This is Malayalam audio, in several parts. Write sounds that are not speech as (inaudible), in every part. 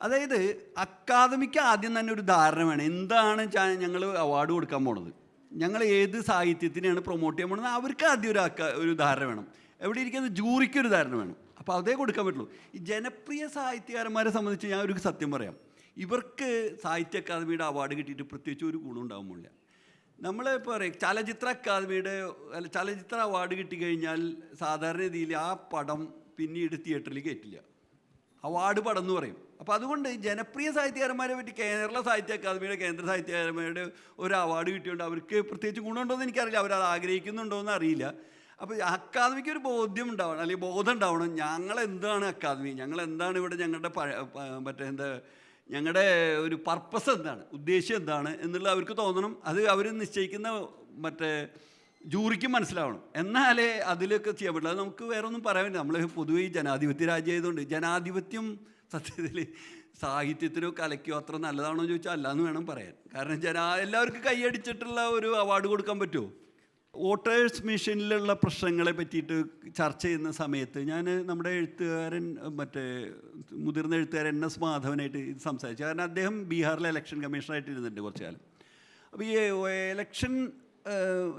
അതായത് അക്കാദമിക്ക് ആദ്യം തന്നെ ഒരു ധാരണ വേണം. എന്താണ് ഞങ്ങൾ അവാർഡ് കൊടുക്കാൻ പോണത്? ഞങ്ങൾ ഏത് സാഹിത്യത്തിനെയാണ് പ്രൊമോട്ട് ചെയ്യാൻ പോണത്? അവർക്ക് ആദ്യം ഒരു ഒരു ധാരണ വേണം. എവിടെ ഇരിക്കുന്നത്? ജൂറിക്ക് ഒരു ധാരണ വേണം. അപ്പോൾ അതേ കൊടുക്കാൻ പറ്റുള്ളൂ. ഈ ജനപ്രിയ സാഹിത്യകാരന്മാരെ സംബന്ധിച്ച് ഞാൻ ഒരു സത്യം പറയാം. ഇവർക്ക് സാഹിത്യ അക്കാദമിയുടെ അവാർഡ് കിട്ടിയിട്ട് പ്രത്യേകിച്ച് ഒരു ഗുണം ഉണ്ടാകുമ്പോഴില്ല നമ്മൾ ഇപ്പോൾ പറയും ചലച്ചിത്ര അക്കാദമിയുടെ അല്ല ചലച്ചിത്ര അവാർഡ് കിട്ടിക്കഴിഞ്ഞാൽ സാധാരണ രീതിയിൽ ആ പടം പിന്നീട് തിയേറ്ററിൽ കയറ്റില്ല അവാർഡ് പടം എന്ന് പറയും. അപ്പോൾ അതുകൊണ്ട് ജനപ്രിയ സാഹിത്യകാരന്മാരെ പറ്റി കേരള സാഹിത്യ അക്കാദമിയുടെ കേന്ദ്ര സാഹിത്യകാരന്മാരുടെ ഒരു അവാർഡ് കിട്ടിയോണ്ട് അവർക്ക് പ്രത്യേകിച്ച് ഗുണമുണ്ടോ എന്ന് എനിക്കറിയില്ല. അവരത് ആഗ്രഹിക്കുന്നുണ്ടോ എന്ന് അറിയില്ല. അപ്പോൾ അക്കാദമിക്ക് ഒരു ബോധ്യം ഉണ്ടാവണം അല്ലെങ്കിൽ ബോധം ഉണ്ടാവണം ഞങ്ങൾ എന്താണ് അക്കാദമി? ഞങ്ങൾ എന്താണ് ഇവിടെ ഞങ്ങളുടെ മറ്റേ എന്താ ഞങ്ങളുടെ ഒരു പർപ്പസ് എന്താണ്? ഉദ്ദേശ്യം എന്താണ്? എന്നുള്ളത് അവർക്ക് തോന്നണം. അത് അവർ നിശ്ചയിക്കുന്ന മറ്റേ ജൂറിക്ക് മനസ്സിലാവണം. എന്നാലേ അതിലൊക്കെ ചെയ്യാൻ പറ്റില്ല അത് നമുക്ക് വേറെ ഒന്നും പറയാൻ പറ്റില്ല. നമ്മൾ പൊതുവേ ജനാധിപത്യ രാജ്യമായതുകൊണ്ട് ജനാധിപത്യം സത്യത്തിൽ സാഹിത്യത്തിനോ കലയ്ക്കോ അത്ര നല്ലതാണോ എന്ന് ചോദിച്ചാൽ അല്ലാന്ന് വേണം പറയാൻ. കാരണം ജനാ എല്ലാവർക്കും കൈയടിച്ചിട്ടുള്ള ഒരു അവാർഡ് കൊടുക്കാൻ പറ്റുമോ വോട്ടേഴ്സ് മെഷീനിലുള്ള പ്രശ്നങ്ങളെ പറ്റിയിട്ട് ചർച്ച ചെയ്യുന്ന സമയത്ത് ഞാൻ നമ്മുടെ എഴുത്തുകാരൻ മറ്റേ മുതിർന്ന എഴുത്തുകാരൻ എൻ എസ് മാധവനായിട്ട് ഇത് സംസാരിച്ചു. കാരണം അദ്ദേഹം ബീഹാറിലെ ഇലക്ഷൻ കമ്മീഷണറായിട്ട് ഇരുന്നിട്ടുണ്ട് കുറച്ച് കാലം. അപ്പോൾ ഈ ഇലക്ഷൻ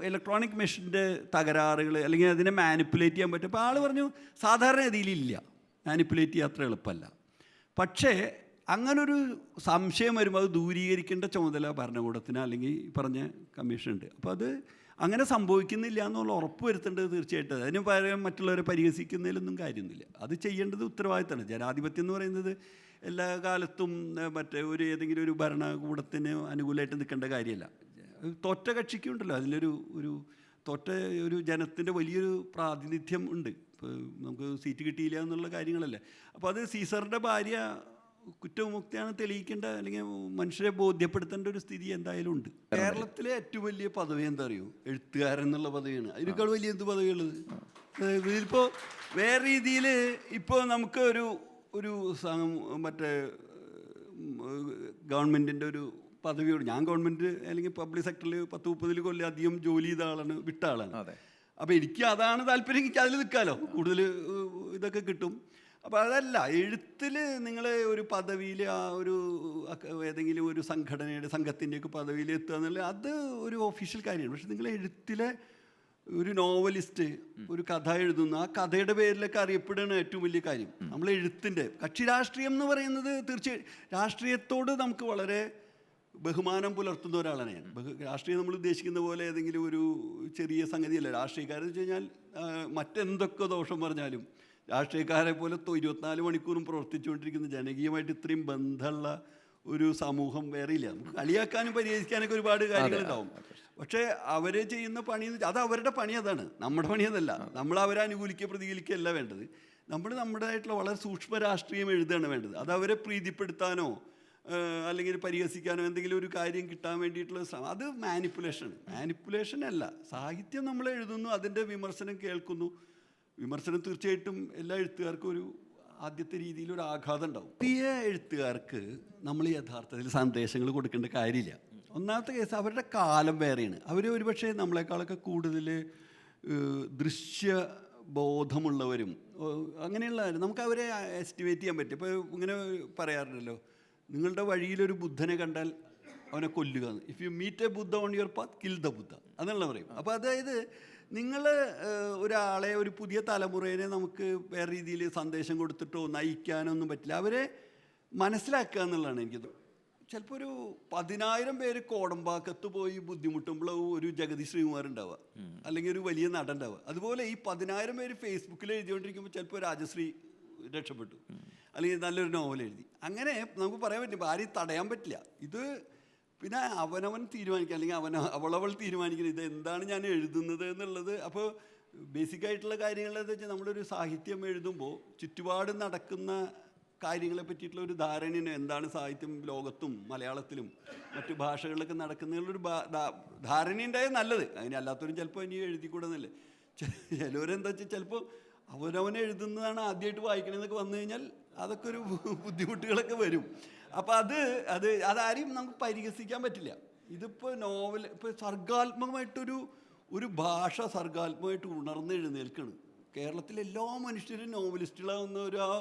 ഇലക്ട്രോണിക് മെഷീന്റെ തകരാറുകൾ അല്ലെങ്കിൽ അതിനെ മാനിപ്പുലേറ്റ് ചെയ്യാൻ പറ്റും. അപ്പോൾ ആൾ പറഞ്ഞു സാധാരണ ഗതിയിലില്ല മാനിപ്പുലേറ്റ് ചെയ്യാൻ അത്ര എളുപ്പമല്ല. പക്ഷേ അങ്ങനൊരു സംശയം വരുമ്പോൾ അത് ദൂരീകരിക്കേണ്ട ചുമതല ഭരണകൂടത്തിന് അല്ലെങ്കിൽ പറഞ്ഞ കമ്മീഷനുണ്ട്. അപ്പോൾ അത് അങ്ങനെ സംഭവിക്കുന്നില്ല എന്നുള്ള ഉറപ്പ് വരുത്തേണ്ടത് തീർച്ചയായിട്ടും അതിന് പകരം മറ്റുള്ളവരെ പരിഹസിക്കുന്നതിലൊന്നും കാര്യമൊന്നുമില്ല. അത് ചെയ്യേണ്ടത് ഉത്തരവാദിത്തമാണ്. ജനാധിപത്യം എന്ന് പറയുന്നത് എല്ലാ കാലത്തും മറ്റേ ഒരു ഏതെങ്കിലും ഒരു ഭരണകൂടത്തിന് അനുകൂലമായിട്ട് നിൽക്കേണ്ട കാര്യമല്ല. തോറ്റ കക്ഷിക്കുണ്ടല്ലോ അതിലൊരു ഒരു തോറ്റ ഒരു ജനത്തിന്റെ വലിയൊരു പ്രാതിനിധ്യം ഉണ്ട്. ഇപ്പോൾ നമുക്ക് സീറ്റ് കിട്ടിയില്ല എന്നുള്ള കാര്യങ്ങളല്ല. അപ്പോൾ അത് സീസറിന്റെ ഭാര്യ കുറ്റവിമുക്തിയാണ് തെളിയിക്കേണ്ട അല്ലെങ്കിൽ മനുഷ്യരെ ബോധ്യപ്പെടുത്തേണ്ട ഒരു സ്ഥിതി എന്തായാലും ഉണ്ട്. കേരളത്തിലെ ഏറ്റവും വലിയ പദവി എന്താ അറിയോ? എഴുത്തുകാരൻ എന്നുള്ള പദവിയാണ്. അതിനേക്കാൾ വലിയ എന്ത് പദവിയുള്ളത്? ഇതിപ്പോൾ വേറെ രീതിയിൽ ഇപ്പോൾ നമുക്ക് ഒരു ഒരു മറ്റേ ഗവൺമെന്റിന്റെ ഒരു പദവിയോട് ഞാൻ ഗവൺമെന്റ് അല്ലെങ്കിൽ പബ്ലിക് സെക്ടറിൽ പത്ത് മുപ്പതിൽ കൊല്ലം അധികം ജോലി ചെയ്ത ആളാണ് വിട്ട ആളാണ്. അതെ. അപ്പോൾ എനിക്ക് അതാണ് താല്പര്യം എനിക്ക് അതിൽ നിൽക്കാമല്ലോ കൂടുതൽ ഇതൊക്കെ കിട്ടും. അപ്പോൾ അതല്ല എഴുത്തിൽ നിങ്ങൾ ഒരു പദവിയിൽ ആ ഒരു ഏതെങ്കിലും ഒരു സംഘടനയുടെ സംഘത്തിന്റെയൊക്കെ പദവിയിൽ എത്തുക എന്നുള്ളത് അത് ഒരു ഒഫീഷ്യൽ കാര്യമാണ്. പക്ഷെ നിങ്ങൾ എഴുത്തിലെ ഒരു നോവലിസ്റ്റ് ഒരു കഥ എഴുതുന്ന ആ കഥയുടെ പേരിലൊക്കെ അറിയപ്പെടുന്ന ഏറ്റവും വലിയ കാര്യം. നമ്മൾ എഴുത്തിന്റെ കക്ഷി രാഷ്ട്രീയം എന്ന് പറയുന്നത് തീർച്ചയായും രാഷ്ട്രീയത്തോട് നമുക്ക് വളരെ ബഹുമാനം പുലർത്തുന്ന ഒരാളാണ് ഞാൻ. ബഹു രാഷ്ട്രീയം നമ്മൾ ഉദ്ദേശിക്കുന്ന പോലെ ഏതെങ്കിലും ഒരു ചെറിയ സംഗതിയല്ല. രാഷ്ട്രീയക്കാരെന്ന് വെച്ച് കഴിഞ്ഞാൽ മറ്റെന്തൊക്കെ ദോഷം പറഞ്ഞാലും രാഷ്ട്രീയക്കാരെ പോലെ ഇരുപത്തിനാല് മണിക്കൂറും പ്രവർത്തിച്ചുകൊണ്ടിരിക്കുന്ന ജനകീയമായിട്ട് ഇത്രയും ബന്ധമുള്ള ഒരു സമൂഹം വേറെ ഇല്ല. നമുക്ക് കളിയാക്കാനും പരിഹരിക്കാനൊക്കെ ഒരുപാട് കാര്യങ്ങളുണ്ടാവും. പക്ഷേ അവർ ചെയ്യുന്ന പണി അത് അവരുടെ പണി അതാണ്. നമ്മുടെ പണി അതല്ല. നമ്മൾ അവരെ അനുകൂലിക്കുക പ്രതികൂലിക്കുകയല്ല വേണ്ടത്. നമ്മൾ നമ്മുടേതായിട്ടുള്ള വളരെ സൂക്ഷ്മ രാഷ്ട്രീയം എഴുതുകയാണ് വേണ്ടത്. അത് അവരെ പ്രീതിപ്പെടുത്താനോ അല്ലെങ്കിൽ പരിഹസിക്കാനോ എന്തെങ്കിലും ഒരു കാര്യം കിട്ടാൻ വേണ്ടിയിട്ടുള്ള ശ്രമം അത് മാനിപ്പുലേഷൻ മാനിപ്പുലേഷൻ അല്ല. സാഹിത്യം നമ്മൾ എഴുതുന്നു അതിന്റെ വിമർശനം കേൾക്കുന്നു. വിമർശനം തീർച്ചയായിട്ടും എല്ലാ എഴുത്തുകാർക്കും ഒരു ആദ്യത്തെ രീതിയിൽ ഒരു ആഘാതം ഉണ്ടാവും. പുതിയ എഴുത്തുകാർക്ക് നമ്മൾ യഥാർത്ഥത്തിൽ സന്ദേശങ്ങൾ കൊടുക്കേണ്ട കാര്യമില്ല. ഒന്നാമത്തെ കേസ് അവരുടെ കാലം വേറെയാണ്. അവർ ഒരുപക്ഷെ നമ്മളെക്കാളൊക്കെ കൂടുതൽ ദൃശ്യ ബോധമുള്ളവരും അങ്ങനെയുള്ള നമുക്ക് അവരെ എസ്റ്റിമേറ്റ് ചെയ്യാൻ പറ്റും. ഇപ്പോൾ ഇങ്ങനെ പറയാറുണ്ടല്ലോ. നിങ്ങളുടെ വഴിയിലൊരു ബുദ്ധനെ കണ്ടാൽ അവനെ കൊല്ലുക if you meet a Buddha on your path kill the Buddha അതല്ല പറയും. അപ്പോൾ അതായത് നിങ്ങൾ ഒരാളെ ഒരു പുതിയ തലമുറയെ നമുക്ക് വേറെ രീതിയിൽ സന്ദേശം കൊടുത്തിട്ടോ നയിക്കാനോ ഒന്നും പറ്റില്ല. അവരെ മനസ്സിലാക്കുക എന്നുള്ളതാണ് എനിക്കത്. ചിലപ്പോൾ ഒരു പതിനായിരം പേര് കോടമ്പാക്കത്ത് പോയി ബുദ്ധിമുട്ടുമ്പോൾ ഒരു ജഗതി ശ്രീകുമാർ ഉണ്ടാവുക അല്ലെങ്കിൽ ഒരു വലിയ നടൻ ഉണ്ടാവുക. അതുപോലെ ഈ പതിനായിരം പേര് ഫേസ്ബുക്കിൽ എഴുതിക്കൊണ്ടിരിക്കുമ്പോൾ ചിലപ്പോൾ രാജശ്രീ രക്ഷപ്പെട്ടു. അല്ലെങ്കിൽ നല്ലൊരു നോവൽ എഴുതി. അങ്ങനെ നമുക്ക് പറയാൻ പറ്റില്ല. ആരെയും തടയാൻ പറ്റില്ല. ഇത് പിന്നെ അവനവൻ തീരുമാനിക്കുക. അല്ലെങ്കിൽ അവൻ അവളവൾ തീരുമാനിക്കുന്നത്. ഇത് എന്താണ് ഞാൻ എഴുതുന്നത് എന്നുള്ളത്. അപ്പോൾ ബേസിക് ആയിട്ടുള്ള കാര്യങ്ങളെന്ന് വെച്ചാൽ നമ്മളൊരു സാഹിത്യം എഴുതുമ്പോൾ ചുറ്റുപാട് നടക്കുന്ന കാര്യങ്ങളെ പറ്റിയിട്ടുള്ള ഒരു ധാരണയാണ് എന്താണ് സാഹിത്യം ലോകത്തും മലയാളത്തിലും മറ്റു ഭാഷകളിലൊക്കെ നടക്കുന്നതിലൊരു ഒരു ധാ- ധാരണയുണ്ടായത് നല്ലത്. അതിനല്ലാത്തവരും ചിലപ്പോൾ ഇനി എഴുതിക്കൂടുന്നില്ലേ ചിലവരെന്താ വെച്ചാൽ ചിലപ്പോൾ അവനവൻ എഴുതുന്നതാണ് ആദ്യമായിട്ട് വായിക്കണമെന്നൊക്കെ വന്നു കഴിഞ്ഞാൽ അതൊക്കെ ഒരു (laughs) ബുദ്ധിമുട്ടുകളൊക്കെ വരും. അപ്പോൾ അത് അത് അതാരെയും നമുക്ക് പരിഹസിക്കാൻ പറ്റില്ല. ഇതിപ്പോൾ നോവൽ ഇപ്പോൾ സർഗാത്മകമായിട്ടൊരു ഒരു ഭാഷ സർഗാത്മകമായിട്ട് ഉണർന്ന് എഴുന്നേൽക്കണം. കേരളത്തിലെ എല്ലാ മനുഷ്യരും നോവലിസ്റ്റുകളാവുന്ന ഒരു ആ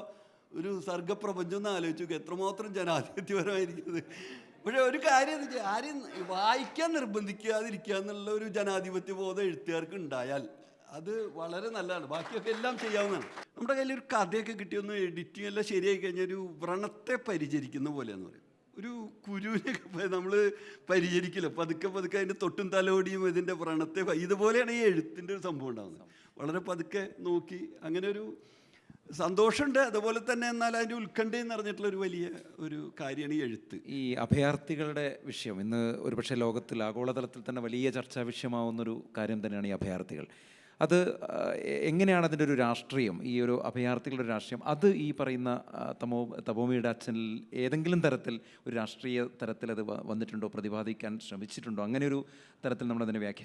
ഒരു സർഗപ്രപഞ്ചം എന്ന് ആലോചിച്ച് എത്രമാത്രം ജനാധിപത്യപരമായിരിക്കുന്നത്. പക്ഷേ ഒരു കാര്യം എന്ന് വെച്ചാൽ ആരെയും വായിക്കാൻ നിർബന്ധിക്കാതിരിക്കുക എന്നുള്ള ഒരു ജനാധിപത്യ ബോധം എഴുത്തുകാർക്ക് ഉണ്ടായാൽ അത് വളരെ നല്ലതാണ്. ബാക്കിയൊക്കെ എല്ലാം ചെയ്യാവുന്നതാണ്. നമ്മുടെ കയ്യിൽ ഒരു കഥയൊക്കെ കിട്ടിയൊന്ന് എഡിറ്റിംഗ് എല്ലാം ശരിയായി കഴിഞ്ഞാൽ ഒരു വ്രണത്തെ പരിചരിക്കുന്ന പോലെയെന്ന് പറയും. ഒരു കുരുവിനൊക്കെ നമ്മൾ പരിചരിക്കില്ല? പതുക്കെ പതുക്കെ അതിന്റെ തൊട്ടും തലോടിയും ഇതിന്റെ വ്രണത്തെ ഇതുപോലെയാണ് ഈ എഴുത്തിന്റെ ഒരു സംഭവം ഉണ്ടാകുന്നത് വളരെ പതുക്കെ നോക്കി അങ്ങനെ ഒരു സന്തോഷമുണ്ട്. അതുപോലെ തന്നെ എന്നാൽ അതിന്റെ ഉത്കണ്ഠയും നിറഞ്ഞിട്ടുള്ള ഒരു വലിയ ഒരു കാര്യമാണ് ഈ എഴുത്ത്. ഈ അഭയാർത്ഥികളുടെ വിഷയം. ഇന്ന് ഒരുപക്ഷെ ലോകത്തിൽ ആഗോളതലത്തിൽ തന്നെ വലിയ ചർച്ചാ വിഷയമാവുന്നൊരു കാര്യം തന്നെയാണ് ഈ അഭയാർത്ഥികൾ. അത് എങ്ങനെയാണ് അതിന്റെ ഒരു രാഷ്ട്രീയം? ഈ ഒരു അഭയാർത്ഥികളുടെ ഒരു രാഷ്ട്രീയം. അത് ഈ പറയുന്ന തമോ തപോമിയുടെ അച്ഛനിൽ ഏതെങ്കിലും തരത്തിൽ ഒരു രാഷ്ട്രീയ തരത്തിൽ അത് വന്നിട്ടുണ്ടോ? പ്രതിപാദിക്കാൻ ശ്രമിച്ചിട്ടുണ്ടോ? അങ്ങനെ ഒരു തരത്തിൽ നമ്മളതിനെ വ്യാഖ്യാനിക്കും